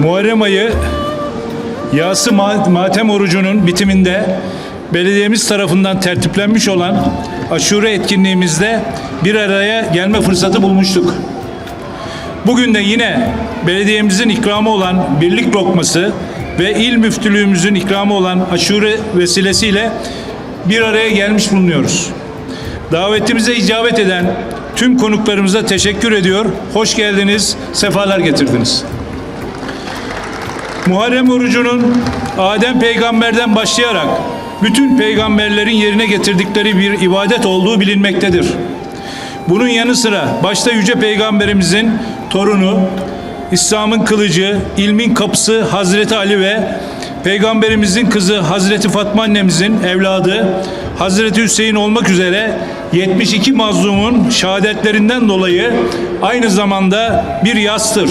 Muharrem ayı yası ma- matem orucunun bitiminde belediyemiz tarafından tertiplenmiş olan aşure etkinliğimizde bir araya gelme fırsatı bulmuştuk. Bugün de yine belediyemizin ikramı olan birlik lokması ve il müftülüğümüzün ikramı olan aşure vesilesiyle bir araya gelmiş bulunuyoruz. Davetimize icabet eden tüm konuklarımıza teşekkür ediyor. Hoş geldiniz, sefalar getirdiniz. Muharrem orucunun Adem peygamberden başlayarak bütün peygamberlerin yerine getirdikleri bir ibadet olduğu bilinmektedir. Bunun yanı sıra başta yüce peygamberimizin torunu, İslam'ın kılıcı, ilmin kapısı Hazreti Ali ve peygamberimizin kızı Hazreti Fatma annemizin evladı Hazreti Hüseyin olmak üzere 72 mazlumun şehadetlerinden dolayı aynı zamanda bir yastır.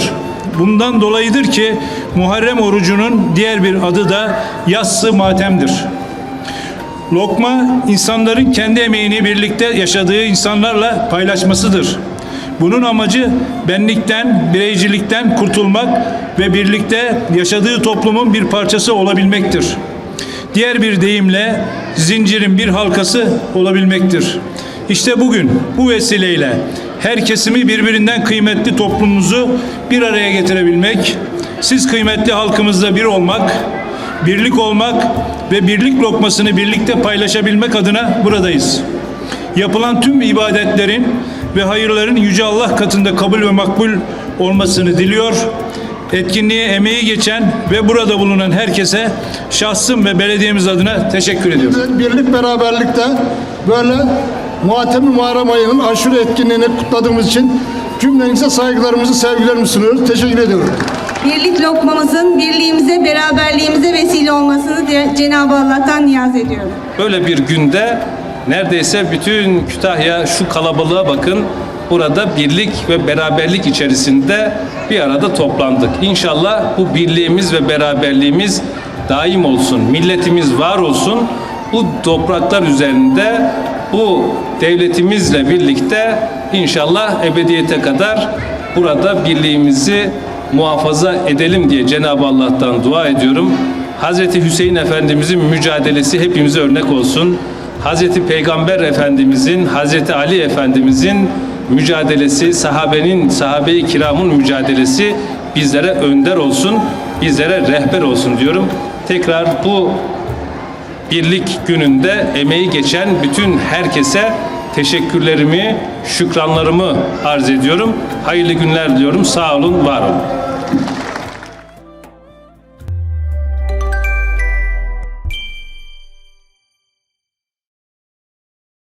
Bundan dolayıdır ki Muharrem orucunun diğer bir adı da yassı matemdir. Lokma insanların kendi emeğini birlikte yaşadığı insanlarla paylaşmasıdır. Bunun amacı benlikten, bireycilikten kurtulmak ve birlikte yaşadığı toplumun bir parçası olabilmektir. Diğer bir deyimle zincirin bir halkası olabilmektir. İşte bugün bu vesileyle her kesimi birbirinden kıymetli toplumumuzu bir araya getirebilmek, siz kıymetli halkımızla bir olmak, birlik olmak ve birlik lokmasını birlikte paylaşabilmek adına buradayız. Yapılan tüm ibadetlerin ve hayırların Yüce Allah katında kabul ve makbul olmasını diliyor. Etkinliğe emeği geçen ve burada bulunan herkese şahsım ve belediyemiz adına teşekkür ediyorum. Birlik beraberlikte böyle Muhatem-i Muharrem ayının aşure etkinliğini kutladığımız için cümlenize saygılarımızı, sevgilerimizi sunuyoruz. Teşekkür ediyorum. Birlik lokmamızın birliğimize, beraberliğimize vesile olmasını Cenab-ı Allah'tan niyaz ediyorum. Böyle bir günde neredeyse bütün Kütahya şu kalabalığa bakın. Burada birlik ve beraberlik içerisinde bir arada toplandık. İnşallah bu birliğimiz ve beraberliğimiz daim olsun. Milletimiz var olsun. Bu topraklar üzerinde bu devletimizle birlikte inşallah ebediyete kadar burada birliğimizi muhafaza edelim diye Cenab-ı Allah'tan dua ediyorum. Hazreti Hüseyin Efendimizin mücadelesi hepimize örnek olsun. Hazreti Peygamber Efendimizin, Hazreti Ali Efendimizin mücadelesi, sahabenin, sahabe-i kiramın mücadelesi bizlere önder olsun, bizlere rehber olsun diyorum. Tekrar bu birlik gününde emeği geçen bütün herkese teşekkürlerimi, şükranlarımı arz ediyorum. Hayırlı günler diliyorum. Sağ olun, var olun.